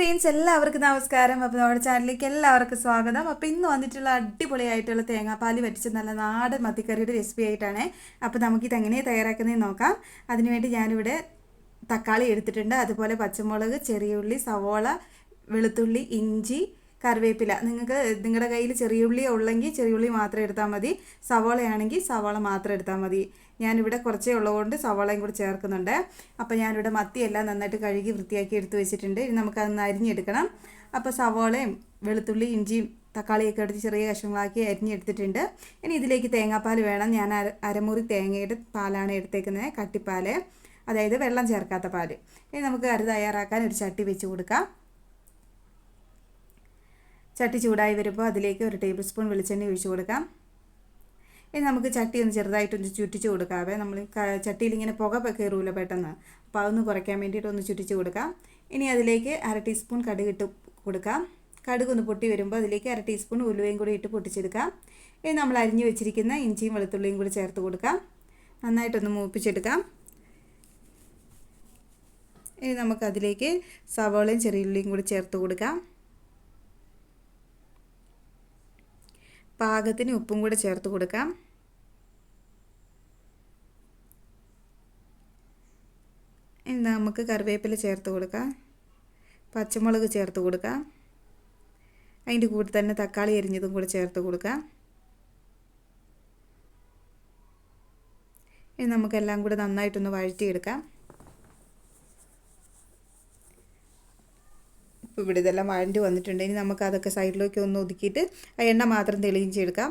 Friends എല്ലാവർക്കും നമസ്കാരം. അപ്പോൾ നമ്മുടെ ചാനലിലേക്ക് എല്ലാവർക്കും സ്വാഗതം. അപ്പോൾ ഇന്ന് വന്നിട്ടുള്ള അടിപൊളിയായിട്ടുള്ള തേങ്ങാപ്പാൽ വറ്റിച്ച നല്ല നാടൻ മത്തിക്കറിയുടെ റെസിപ്പി ആയിട്ടാണ് അപ്പോൾ നമുക്കിത് എങ്ങനെയാണ് തയ്യാറാക്കുന്നതെന്ന് നോക്കാം. അതിനുവേണ്ടി ഞാനിവിടെ തക്കാളി എടുത്തിട്ടുണ്ട്. അതുപോലെ പച്ചമുളക് ചെറിയ ഉള്ളി സവോള വെളുത്തുള്ളി ഇഞ്ചി കറിവേപ്പില. നിങ്ങൾക്ക് നിങ്ങളുടെ കയ്യിൽ ചെറിയുള്ളി ഉള്ളെങ്കിൽ ചെറിയുള്ളി മാത്രം എടുത്താൽ മതി. സവാളയാണെങ്കിൽ സവാള മാത്രം എടുത്താൽ മതി. ഞാനിവിടെ കുറച്ചേ ഉള്ളതുകൊണ്ട് സവാളയും കൂടി ചേർക്കുന്നുണ്ട്. അപ്പോൾ ഞാനിവിടെ മത്തിയെല്ലാം നന്നായിട്ട് കഴുകി വൃത്തിയാക്കി എടുത്തു വെച്ചിട്ടുണ്ട്. ഇനി നമുക്കതൊന്ന് അരിഞ്ഞെടുക്കണം. അപ്പോൾ സവാളയും വെളുത്തുള്ളി ഇഞ്ചിയും തക്കാളിയൊക്കെ എടുത്ത് ചെറിയ കഷ്ണങ്ങളാക്കി അരിഞ്ഞെടുത്തിട്ടുണ്ട്. ഇനി ഇതിലേക്ക് തേങ്ങാപ്പാൽ വേണം. ഞാൻ അര അരമുറി തേങ്ങയുടെ പാലാണ് എടുത്തേക്കുന്നത് കട്ടിപ്പാൽ അതായത് വെള്ളം ചേർക്കാത്ത പാൽ ഇനി നമുക്ക് അരി തയ്യാറാക്കാൻ ഒരു ചട്ടി വെച്ച് കൊടുക്കാം. ചട്ടി ചൂടായി വരുമ്പോൾ അതിലേക്ക് ഒരു ടേബിൾ സ്പൂൺ വെളിച്ചെണ്ണ ഒഴിച്ചു കൊടുക്കാം. ഇനി നമുക്ക് ചട്ടി ഒന്ന് ചെറുതായിട്ടൊന്ന് ചുറ്റിച്ച് കൊടുക്കാവേ. നമ്മൾ ചട്ടിയിൽ ഇങ്ങനെ പുക കയറൂല പെട്ടെന്ന്. അപ്പോൾ അതൊന്ന് കുറയ്ക്കാൻ വേണ്ടിയിട്ട് ഒന്ന് ചുറ്റിച്ച് കൊടുക്കാം. ഇനി അതിലേക്ക് അര ടീസ്പൂൺ കടുക് ഇട്ട് കൊടുക്കാം. കടുക് ഒന്ന് പൊട്ടി വരുമ്പോൾ അതിലേക്ക് അര ടീസ്പൂൺ ഉലുവയും കൂടി ഇട്ട് പൊട്ടിച്ചെടുക്കാം. ഇനി നമ്മൾ അരിഞ്ഞു വെച്ചിരിക്കുന്ന ഇഞ്ചിയും വെളുത്തുള്ളിയും കൂടി ചേർത്ത് കൊടുക്കാം. നന്നായിട്ടൊന്ന് മൂപ്പിച്ചെടുക്കാം. ഇനി നമുക്കതിലേക്ക് സവോളയും ചെറിയുള്ളിയും കൂടി ചേർത്ത് കൊടുക്കാം. പാകത്തിന് ഉപ്പും കൂടെ ചേർത്ത് കൊടുക്കാം. ഇനി നമുക്ക് കറിവേപ്പില ചേർത്ത് കൊടുക്കാം. പച്ചമുളക് ചേർത്ത് കൊടുക്കാം. അതിന്റെ കൂടെ തന്നെ തക്കാളി അരിഞ്ഞതും കൂടെ ചേർത്ത് കൊടുക്കാം. ഇനി നമുക്കെല്ലാം കൂടെ നന്നായിട്ടൊന്ന് വഴറ്റിയെടുക്കാം. ഇവിടെ ഇതെല്ലാം വഴണ്ടി വന്നിട്ടുണ്ട്. ഇനി നമുക്ക് അതൊക്കെ സൈഡിലേക്ക് ഒന്ന് ഒതുക്കിയിട്ട് ആ എണ്ണ മാത്രം തെളിയിച്ചെടുക്കാം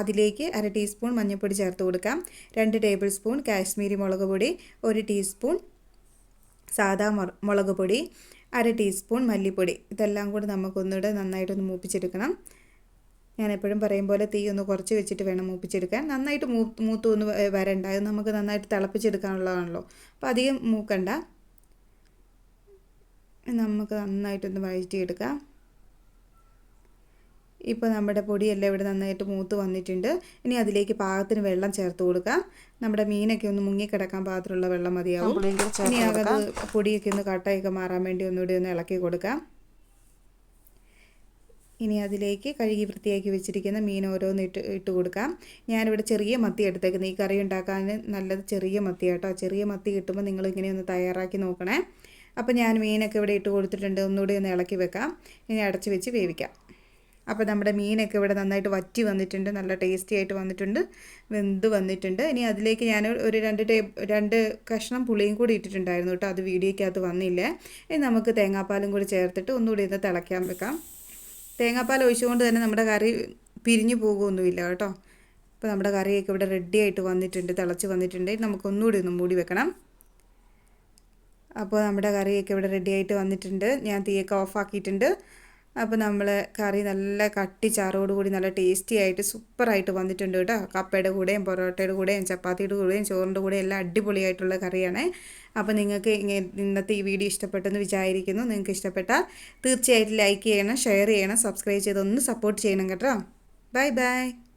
അതിലേക്ക് അര ടീസ്പൂൺ മഞ്ഞൾപ്പൊടി ചേർത്ത് കൊടുക്കാം. രണ്ട് ടേബിൾ സ്പൂൺ കാശ്മീരി മുളക് പൊടി ഒരു ടീസ്പൂൺ സാധാ മുളക് പൊടി അര ടീസ്പൂൺ മല്ലിപ്പൊടി. ഇതെല്ലാം കൂടി നമുക്കൊന്നുകൂടെ നന്നായിട്ടൊന്ന് മൂപ്പിച്ചെടുക്കണം. ഞാൻ എപ്പോഴും പറയും പോലെ തീ ഒന്ന് കുറച്ച് വെച്ചിട്ട് വേണം മൂപ്പിച്ചെടുക്കാൻ. നന്നായിട്ട് മൂ മൂത്ത് ഒന്ന് വരണ്ട. അത് നമുക്ക് നന്നായിട്ട് തിളപ്പിച്ചെടുക്കാനുള്ളതാണല്ലോ. അപ്പോൾ അധികം മൂക്കണ്ട. നമുക്ക് നന്നായിട്ടൊന്ന് വഴറ്റിയെടുക്കാം. ഇപ്പോൾ നമ്മുടെ പൊടിയെല്ലാം ഇവിടെ നന്നായിട്ട് മൂത്ത് വന്നിട്ടുണ്ട്. ഇനി അതിലേക്ക് പാകത്തിന് വെള്ളം ചേർത്ത് കൊടുക്കാം. നമ്മുടെ മീനൊക്കെ ഒന്ന് മുങ്ങിക്കിടക്കാൻ പാകത്തിലുള്ള വെള്ളം മതിയാവും. ഇനി അത് പൊടിയൊക്കെ ഒന്ന് കട്ടയൊക്കെ മാറാൻ വേണ്ടി ഒന്നുകൂടി ഒന്ന് ഇളക്കി കൊടുക്കാം. ഇനി അതിലേക്ക് കഴുകി വൃത്തിയാക്കി വെച്ചിരിക്കുന്ന മീൻ ഓരോന്ന് ഇട്ട് ഇട്ട് കൊടുക്കാം. ഞാനിവിടെ ചെറിയ മത്തി എടുത്തേക്കുന്നത്. ഈ കറി ഉണ്ടാക്കാൻ നല്ലത് ചെറിയ മത്തി കേട്ടോ ചെറിയ മത്തി കിട്ടുമ്പോൾ നിങ്ങൾ ഇങ്ങനെ ഒന്ന് തയ്യാറാക്കി നോക്കണേ. അപ്പോൾ ഞാൻ മീനൊക്കെ ഇവിടെ ഇട്ട് കൊടുത്തിട്ടുണ്ട്. ഒന്നുകൂടി ഒന്ന് ഇളക്കി വെക്കാം. ഇനി അടച്ച് വെച്ച് വേവിക്കാം. അപ്പോൾ നമ്മുടെ മീനൊക്കെ ഇവിടെ നന്നായിട്ട് വറ്റി വന്നിട്ടുണ്ട്. നല്ല ടേസ്റ്റി ആയിട്ട് വന്നിട്ടുണ്ട്. വെന്ത് വന്നിട്ടുണ്ട്. ഇനി അതിലേക്ക് ഞാൻ ഒരു രണ്ട് ടേ രണ്ട് കഷ്ണം പുളിയും കൂടി ഇട്ടിട്ടുണ്ടായിരുന്നു കേട്ടോ. അത് വീഡിയോയ്ക്കകത്ത് വന്നില്ല. ഇനി നമുക്ക് തേങ്ങാപ്പാലും കൂടി ചേർത്തിട്ട് ഒന്നുകൂടി ഇന്ന് തിളയ്ക്കാൻ വെക്കാം. തേങ്ങാപ്പാൽ ഒഴിച്ചുകൊണ്ട് തന്നെ നമ്മുടെ കറി പിരിഞ്ഞു പോകുമൊന്നുമില്ല കേട്ടോ. അപ്പോൾ നമ്മുടെ കറിയൊക്കെ ഇവിടെ റെഡി ആയിട്ട് വന്നിട്ടുണ്ട് തിളച്ച് വന്നിട്ടുണ്ട്. നമുക്കൊന്നുകൂടി ഒന്ന് മൂടി വെക്കണം. അപ്പോൾ നമ്മുടെ കറിയൊക്കെ ഇവിടെ റെഡി ആയിട്ട് വന്നിട്ടുണ്ട്. ഞാൻ തീയൊക്കെ ഓഫാക്കിയിട്ടുണ്ട് അപ്പോൾ നമ്മൾ കറി നല്ല കട്ടി ചാറോട് കൂടി നല്ല ടേസ്റ്റി ആയിട്ട് സൂപ്പറായിട്ട് വന്നിട്ടുണ്ട് കേട്ടോ. കപ്പയുടെ കൂടെയും പൊറോട്ടയുടെ കൂടെയും ചപ്പാത്തിയുടെ കൂടെയും ചോറിന്റെ കൂടെയും എല്ലാം അടിപൊളിയായിട്ടുള്ള കറിയാണ്. അപ്പോൾ നിങ്ങൾക്ക് ഇന്നത്തെ ഈ വീഡിയോ ഇഷ്ടപ്പെട്ടെന്ന് വിചാരിക്കുന്നു. നിങ്ങൾക്ക് ഇഷ്ടപ്പെട്ടാൽ തീർച്ചയായിട്ടും ലൈക്ക് ചെയ്യണം ഷെയർ ചെയ്യണം സബ്സ്ക്രൈബ് ചെയ്തൊന്ന് സപ്പോർട്ട് ചെയ്യണം കേട്ടോ. Bye bye